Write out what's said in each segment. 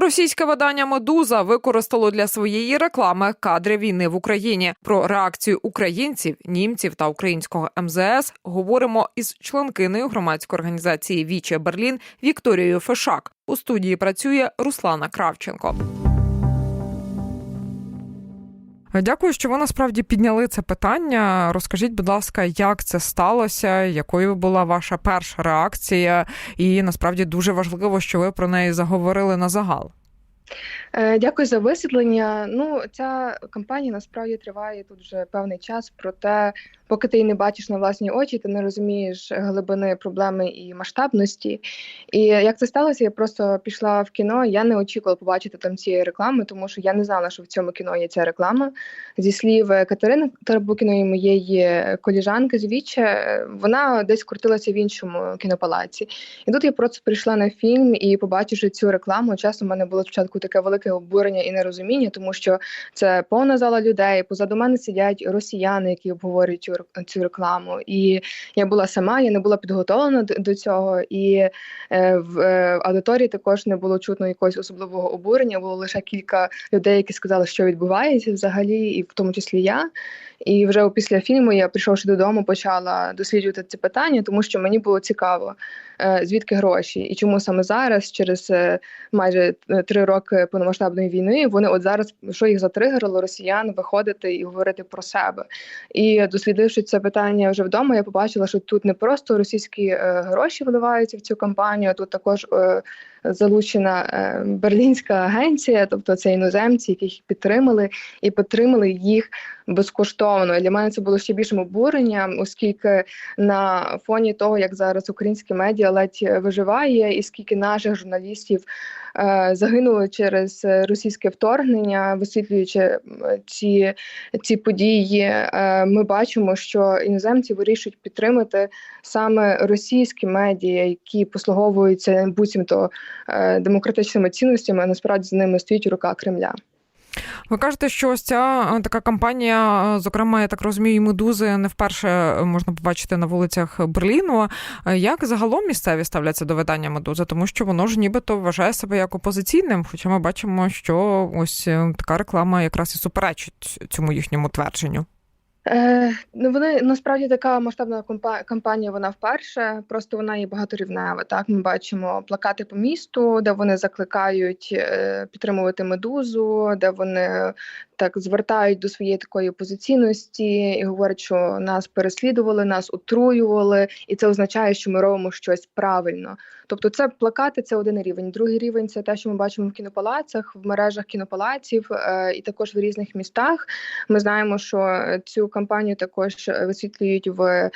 Російське видання Медуза використало для своєї реклами кадри війни в Україні. Про реакцію українців, німців та українського МЗС говоримо із членкиною громадської організації Віче Берлін Вікторією Фешак. У студії працює Руслана Кравченко. Дякую, що ви насправді підняли це питання. Розкажіть, будь ласка, як це сталося, якою була ваша перша реакція, і насправді дуже важливо, що ви про неї заговорили на загал. Е, Дякую за висвітлення. Ну, ця кампанія насправді триває тут вже певний час. Проте, поки ти її не бачиш на власні очі, ти не розумієш глибини проблеми і масштабності. І як це сталося, я просто пішла в кіно. Я не очікувала побачити там цієї реклами, тому що я не знала, що в цьому кіно є ця реклама. Зі слів Катерини Тарабукіної, моєї коліжанки з Віче, вона десь крутилася в іншому кінопалаці. І тут я просто прийшла на фільм і, побачивши цю рекламу, часом у мене було спочатку таке велике обурення і нерозуміння, тому що це повна зала людей. Позаду мене сидять росіяни, які обговорюють цю, цю рекламу. І я була сама, я не була підготовлена до, цього. І е, в е, аудиторії також не було чутно якогось особливого обурення. Було лише кілька людей, які сказали, що відбувається взагалі, і в тому числі я. І вже після фільму я, прийшовши додому, почала досліджувати це питання, тому що мені було цікаво, е, звідки гроші і чому саме зараз, через е, майже три роки повномасштабної війни, вони от зараз що їх затригерило росіян виходити і говорити про себе. І дослідивши це питання вже вдома, я побачила, що тут не просто російські е, гроші вливаються в цю кампанію, тут також залучена берлінська агенція, тобто це іноземці, які їх підтримали і підтримали їх безкоштовно. Для мене це було ще більшим обуренням, оскільки на фоні того, як зараз українське медіа ледь виживає, і скільки наших журналістів е, загинули через російське вторгнення, висвітлюючи ці ці події, е, ми бачимо, що іноземці вирішують підтримати саме російські медіа, які послуговуються буцімто е, демократичними цінностями, а насправді з ними стоїть рука Кремля. Ви кажете, що ось ця така кампанія, зокрема, я так розумію, медузи не вперше можна побачити на вулицях Берліну. Як загалом місцеві ставляться до видання медузи, тому що воно ж нібито вважає себе як опозиційним, хоча ми бачимо, що ось така реклама якраз і суперечить цьому їхньому твердженню. Е, ну вони насправді така масштабна кампанія. Вона вперше, просто вона є багаторівнева. Так ми бачимо плакати по місту, де вони закликають е, підтримувати медузу, де вони так звертають до своєї такої позиційності і говорять, що нас переслідували, нас отруювали, і це означає, що ми робимо щось правильно. Тобто, це плакати, це один рівень. Другий рівень це те, що ми бачимо в кінопалацах, в мережах кінопалаців е, і також в різних містах. Ми знаємо, що цю кампанію також висвітлюють в, е,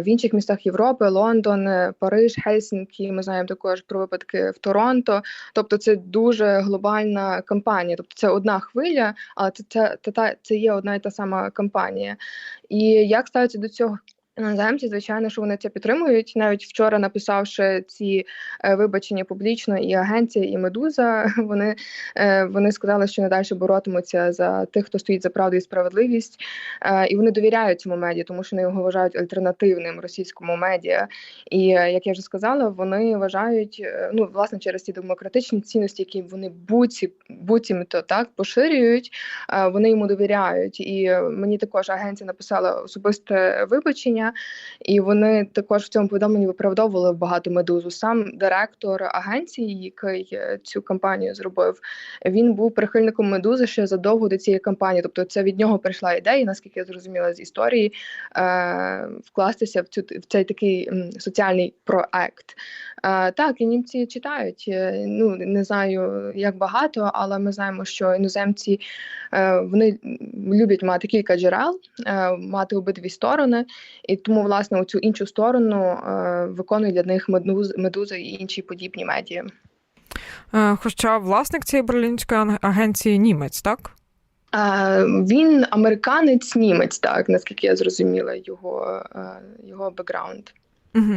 в інших містах Європи, Лондон, Париж, Хельсінкі. Ми знаємо також про випадки в Торонто. Тобто, це дуже глобальна кампанія. Тобто, це одна хвиля, але це, це, це є одна і та сама кампанія. І як ставиться до цього? Іноземці, звичайно, що вони це підтримують. Навіть вчора написавши ці е, вибачення публічно, і агенція, і медуза. Вони е, вони сказали, що надалі боротимуться за тих, хто стоїть за правду і справедливість, е, і вони довіряють цьому медіа, тому що вони його вважають альтернативним російському медіа. І як я вже сказала, вони вважають ну власне через ті демократичні цінності, які вони буці буцімто так поширюють. Вони йому довіряють. І мені також агенція написала особисте вибачення. І вони також в цьому повідомленні виправдовували багато медузу. Сам директор агенції, який е, цю кампанію зробив, він був прихильником медузи ще задовго до цієї кампанії. Тобто, це від нього прийшла ідея, наскільки я зрозуміла з історії, е, вкластися в цю в цей такий соціальний проект. Е, так, і німці читають. Е, ну не знаю як багато, але ми знаємо, що іноземці е, вони люблять мати кілька джерел, е, мати обидві сторони. І і тому, власне, оцю іншу сторону е, виконує для них медуз, медуза і інші подібні медіа. Е, хоча власник цієї берлінської агенції німець, так? Е, він американець німець, так наскільки я зрозуміла його, його бекграунд. Угу.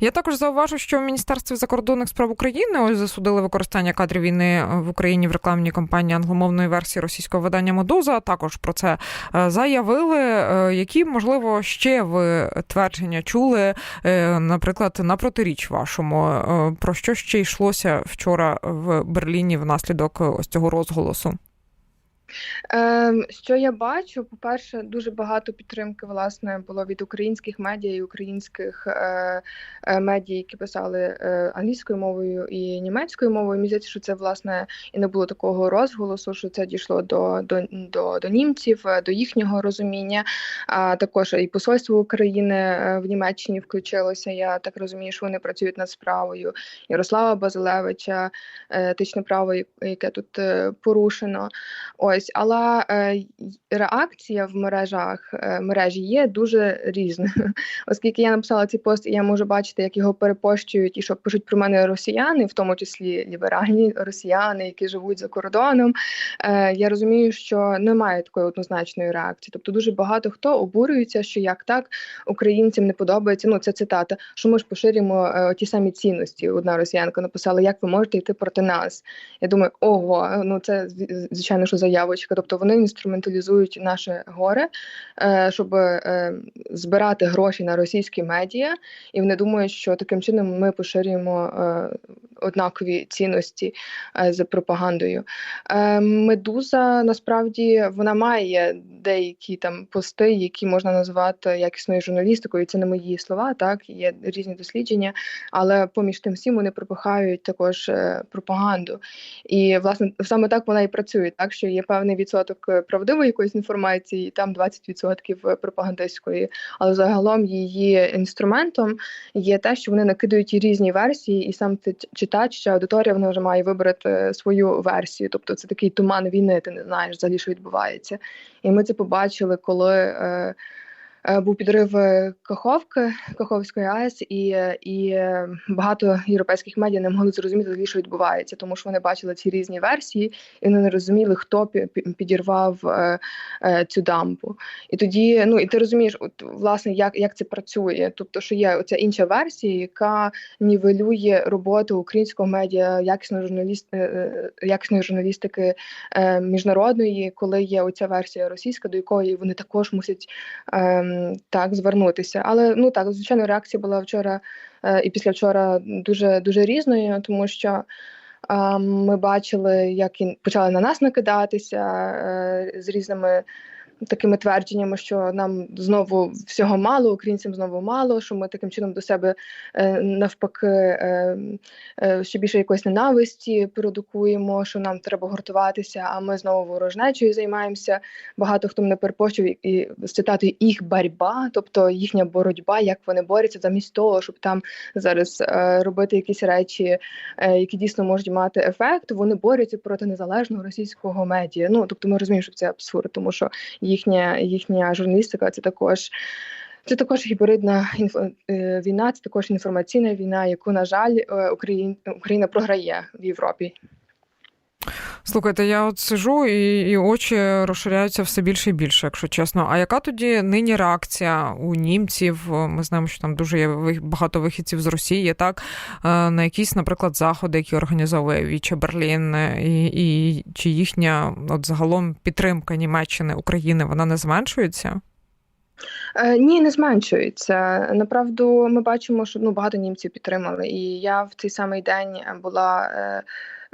Я також зауважу, що в Міністерстві закордонних справ України ось засудили використання кадрів війни в Україні в рекламній кампанії англомовної версії російського видання Медуза. Також про це е, заявили. Е, які можливо ще ви твердження чули, е, наприклад, на протиріч вашому про що ще йшлося вчора в Берліні внаслідок ось цього розголосу? Ем, Що я бачу, по-перше, дуже багато підтримки власне було від українських медіа і українських е, е, медіа, які писали е, англійською мовою і німецькою мовою. Мені здається, що це власне і не було такого розголосу, що це дійшло до до, до, до німців, е, до їхнього розуміння. А також і посольство України в Німеччині включилося. Я так розумію, що вони працюють над справою Ярослава Базилевича, етичне право, яке тут порушено. Ось ось, але е, реакція в мережах е, мережі є дуже різною. Оскільки я написала цей пост, і я можу бачити, як його перепощують і що пишуть про мене росіяни, в тому числі ліберальні росіяни, які живуть за кордоном. Е, Я розумію, що немає такої однозначної реакції. Тобто, дуже багато хто обурюється, що як так українцям не подобається. Ну це цитата, що ми ж поширюємо ті самі цінності. Одна росіянка написала, як ви можете йти проти нас. Я думаю, ого, ну це звичайно, що заява ставочка, тобто вони інструменталізують наше горе, е, щоб е, збирати гроші на російські медіа, і вони думають, що таким чином ми поширюємо е, однакові цінності за пропагандою. Медуза насправді вона має деякі там пости, які можна назвати якісною журналістикою. Це не мої слова, так є різні дослідження, але поміж тим всім вони пропихають також пропаганду. І власне саме так вона і працює, так що є певний відсоток е, правдивої якоїсь інформації, і там 20% пропагандистської. Але загалом її інструментом є те, що вони накидають різні версії, і сам читач чи аудиторія вона вже має вибрати свою версію. Тобто це такий туман війни, ти не знаєш взагалі, що відбувається. І ми це побачили, коли. Е, Е, був підрив е, Каховки, Каховської АЕС, і і багато європейських медіа не могли зрозуміти, що відбувається, тому що вони бачили ці різні версії, і вони не розуміли, хто підірвав е, цю дамбу. І тоді, ну і ти розумієш, от власне, як як це працює. Тобто, що є оця інша версія, яка нівелює роботу українського медіа, якісної журналіст, якісної журналістики міжнародної, коли є оця версія російська, до якої вони також мусять. Так звернутися. Але ну так, звичайно, реакція була вчора е, і післявчора дуже дуже різною, тому що. Ми бачили, як почали на нас накидатися е, з різними такими твердженнями, що нам знову всього мало, українцям знову мало, що ми таким чином до себе е, навпаки е, е, ще більше якоїсь ненависті продукуємо, що нам треба гуртуватися, а ми знову ворожнечою займаємося. Багато хто мене перепощив і з цитатою їх боротьба, тобто їхня боротьба, як вони борються, замість того, щоб там зараз робити якісь речі, які дійсно можуть мати ефект. Вони борються проти незалежного російського медіа. Ну тобто, ми розуміємо, що це абсурд, тому що їхня їхня журналістика це також. Це також гібридна е, війна, це також інформаційна війна, яку, на жаль, е, Україна, Україна програє в Європі. Слухайте, я от сижу і і очі розширяються все більше і більше, якщо чесно. А яка тоді нині реакція у німців? Ми знаємо, що там дуже є багато вихідців з Росії, так е, на якісь, наприклад, заходи, які організовує Віче Берлін, і і чи їхня от загалом підтримка Німеччини України вона не зменшується? Е, ні, не зменшується. Направду, ми бачимо, що ну багато німців підтримали. І я в цей самий день була.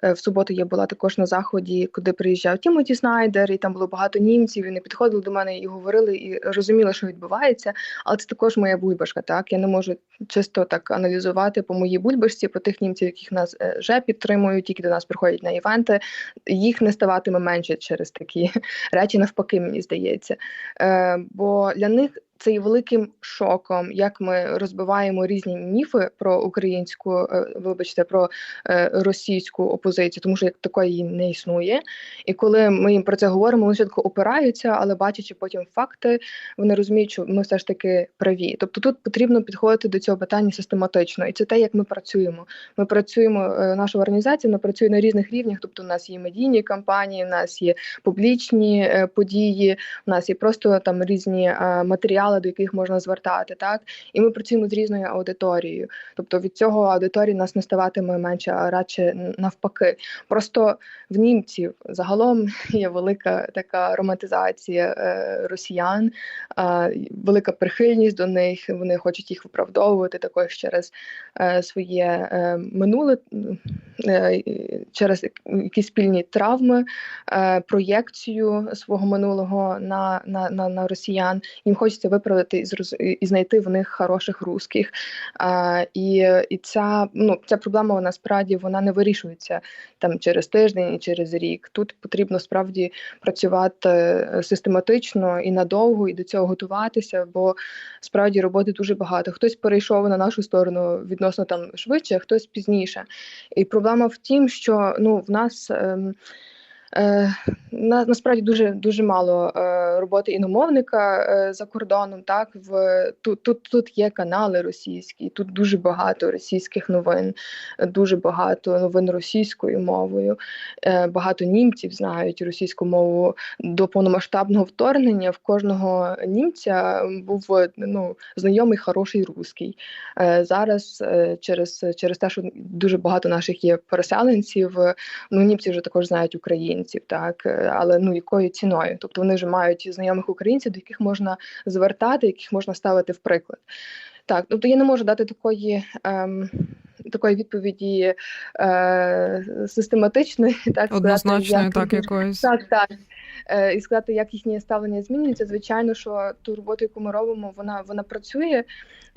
Е, в суботу я була також на заході, куди приїжджав Тімоті Снайдер, і там було багато німців. Вони підходили до мене і говорили, і розуміли, що відбувається. Але це також моя бульбашка. Так я не можу чисто так аналізувати по моїй бульбашці, по тих німців, яких нас е, вже підтримують, які до нас приходять на івенти. Їх не ставатиме менше через такі речі, навпаки, мені здається. Е, Бо для них це є великим шоком, як ми розбиваємо різні міфи про українську, е, вибачте, про е, російську опозицію, тому що як такої не існує. І коли ми їм про це говоримо, вони спочатку опираються, але бачачи потім факти, вони розуміють, що ми все ж таки праві. Тобто тут потрібно підходити до цього питання систематично, і це те, як ми працюємо. Ми працюємо, е, наша організація вона працює на різних рівнях. Тобто, у нас є медійні кампанії, у нас є публічні події, у нас є просто там різні матеріали матеріали, до яких можна звертати, так і ми працюємо з різною аудиторією. Тобто від цього аудиторії нас не ставатиме менше, а радше навпаки. Просто в німців загалом є велика така романтизація е, росіян, е, велика прихильність до них. Вони хочуть їх виправдовувати також через е, своє е, минуле, е, через якісь спільні травми, е, проєкцію свого минулого на, на, на, на росіян. Їм хочеться виправдати і, і знайти в них хороших русських. Е, і, і ця, ну, ця проблема вона справді вона не вирішується там через тиждень і через рік. Тут потрібно справді працювати е, систематично і надовго, і до цього готуватися, бо справді роботи дуже багато. Хтось перейшов на нашу сторону відносно там швидше, а хтось пізніше. І проблема в тім, що ну в нас. ем, на, насправді дуже дуже мало е, роботи іномовника е, за кордоном. Так в тут, тут тут є канали російські, тут дуже багато російських новин, е, дуже багато новин російською мовою. Е, багато німців знають російську мову до повномасштабного вторгнення. В кожного німця був е, ну знайомий хороший русський. Е, зараз е, через через те, що дуже багато наших є переселенців, е, ну німці вже також знають українців, так е, але ну якою ціною? Тобто вони вже мають знайомих українців, до яких можна звертати, яких можна ставити в приклад. Так, тобто я не можу дати такої. Ем, Такої відповіді е, систематичної, так Однозначної, як- так, якоїсь. так, так. Е, і сказати, як їхнє ставлення змінюється. Звичайно, що ту роботу, яку ми робимо, вона вона працює.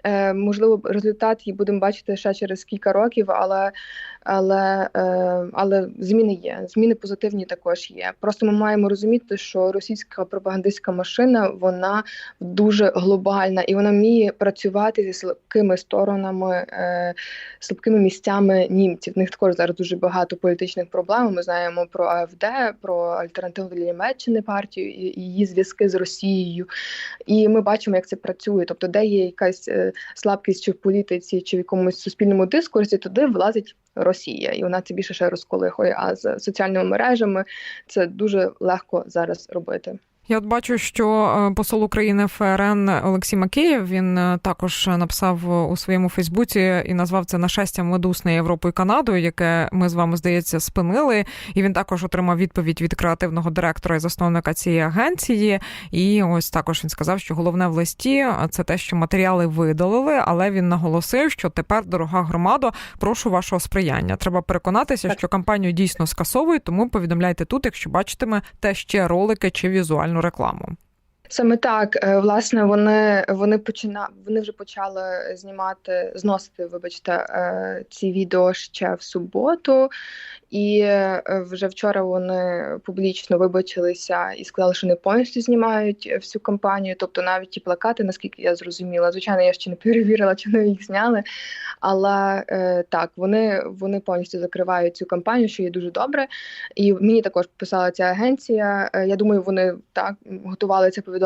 Е, можливо, результат її будемо бачити ще через кілька років, але але, е, але зміни є. Зміни позитивні також є. Просто ми маємо розуміти, що російська пропагандистська машина вона дуже глобальна і вона вміє працювати зі слабкими сторонами, е, слабкими місцями німців. В них також зараз дуже багато політичних проблем. Ми знаємо про АФД, про альтернативу для Німеччини партію і її зв'язки з Росією. І ми бачимо, як це працює. Тобто, де є якась слабкість чи в політиці, чи в якомусь суспільному дискурсі, туди влазить Росія, і вона це більше ще розколихує. А з соціальними мережами це дуже легко зараз робити. Я от бачу, що е, посол України ФРН Олексій Макеєв він е, також написав у своєму Фейсбуці і назвав це нашестям медуз на Європу і Канаду, яке ми з вами здається спинили. І він також отримав відповідь від креативного директора і засновника цієї агенції. І ось також він сказав, що головне в листі це те, що матеріали видалили, але він наголосив, що тепер, дорога громадо, прошу вашого сприяння. Треба переконатися, що кампанію дійсно скасовують, тому повідомляйте тут, якщо бачитиме те ще ролики чи візуальну рекламу. Саме так, е, власне, вони вони почина вони вже почали знімати, зносити, вибачте, е, ці відео ще в суботу, і е, вже вчора вони публічно вибачилися і сказали, що не повністю знімають всю кампанію. Тобто навіть ті плакати, наскільки я зрозуміла, звичайно, я ще не перевірила, чи вони їх зняли. Але так, вони, вони повністю закривають цю кампанію, що є дуже добре. І мені також писала ця агенція. Я думаю, вони так готували це повідомлення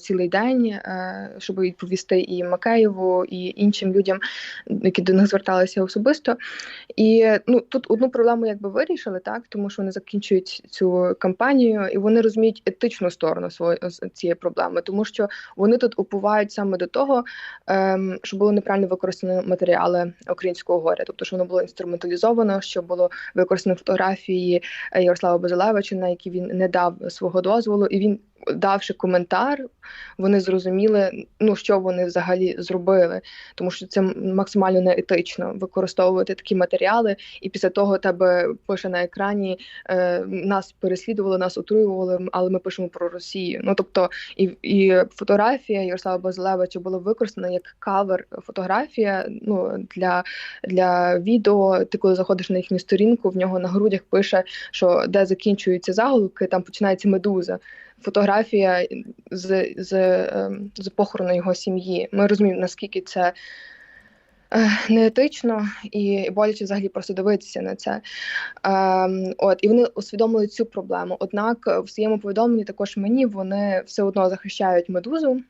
цілий день, е, щоб відповісти і Макеєву, і іншим людям, які до них зверталися особисто. І ну тут одну проблему якби вирішили, так тому що вони закінчують цю кампанію, і вони розуміють етичну сторону своєї цієї проблеми, тому що вони тут уповають саме до того, ем, що було неправильно використано матеріали українського горя, тобто що воно було інструменталізовано, що було використано фотографії е, Ярослава Базилевича, на які він не дав свого дозволу, і він. Давши коментар, вони зрозуміли, ну що вони взагалі зробили, тому що це максимально неетично використовувати такі матеріали, і після того тебе пише на екрані е, нас переслідували, нас отруювали, але ми пишемо про Росію. Ну тобто, і і фотографія Ярослава Базилевича була використана як кавер фотографія. Ну для, для відео. Ти коли заходиш на їхню сторінку, в нього на грудях пише, що де закінчуються заголовки, там починається медуза. Фотографія з з, ем, з похорону його сім'ї. Ми розуміємо, наскільки це е, неетично і боляче взагалі просто дивитися на це. Ем, От і вони усвідомили цю проблему. Однак в своєму повідомленні також мені вони все одно захищають медузу.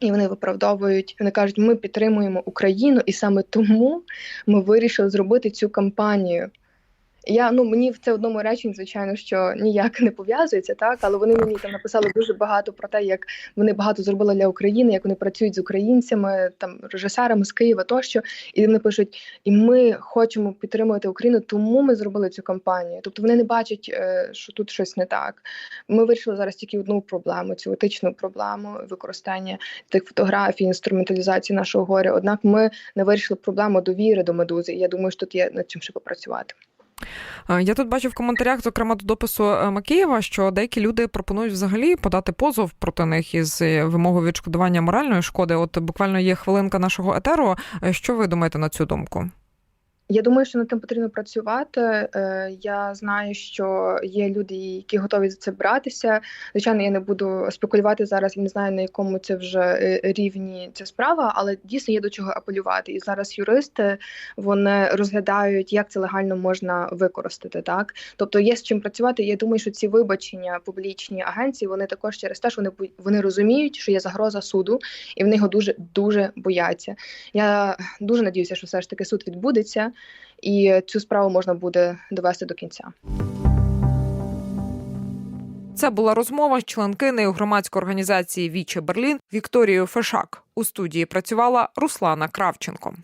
І вони виправдовують, вони кажуть, ми підтримуємо Україну, і саме тому ми вирішили зробити цю кампанію. Я ну мені в це одному реченні, звичайно, що ніяк не пов'язується, так але вони мені там написали дуже багато про те, як вони багато зробили для України, як вони працюють з українцями, там режисерами з Києва тощо. І вони пишуть: і ми хочемо підтримувати Україну, тому ми зробили цю кампанію. Тобто вони не бачать, е, що тут щось не так. Ми вирішили зараз тільки одну проблему: цю етичну проблему використання тих фотографій, інструменталізації нашого горя. Однак ми не вирішили проблему довіри до медузи. І я думаю, що тут є над чим ще попрацювати. Е, Я тут бачу в коментарях, зокрема до допису е, Макієва, що деякі люди пропонують взагалі подати позов проти них із е, вимогою відшкодування моральної шкоди. От буквально є хвилинка нашого етеру. Що ви думаєте на цю думку? Я думаю, що над тим потрібно працювати. Е, Я знаю, що є люди, які готові за це братися. Звичайно, я не буду спекулювати зараз. Я не знаю на якому це вже е, рівні ця справа, але дійсно є до чого апелювати. І зараз юристи вони розглядають, як це легально можна використати. Так, тобто є з чим працювати. Я думаю, що ці вибачення публічні агенції вони також через те, що вони вони розуміють, що є загроза суду, і вони його дуже дуже бояться. Я дуже надіюся, що все ж таки суд відбудеться і цю справу можна буде довести до кінця. Це була розмова з членкинею громадської організації Віче Берлін Вікторією Фешак. У студії працювала Руслана Кравченко.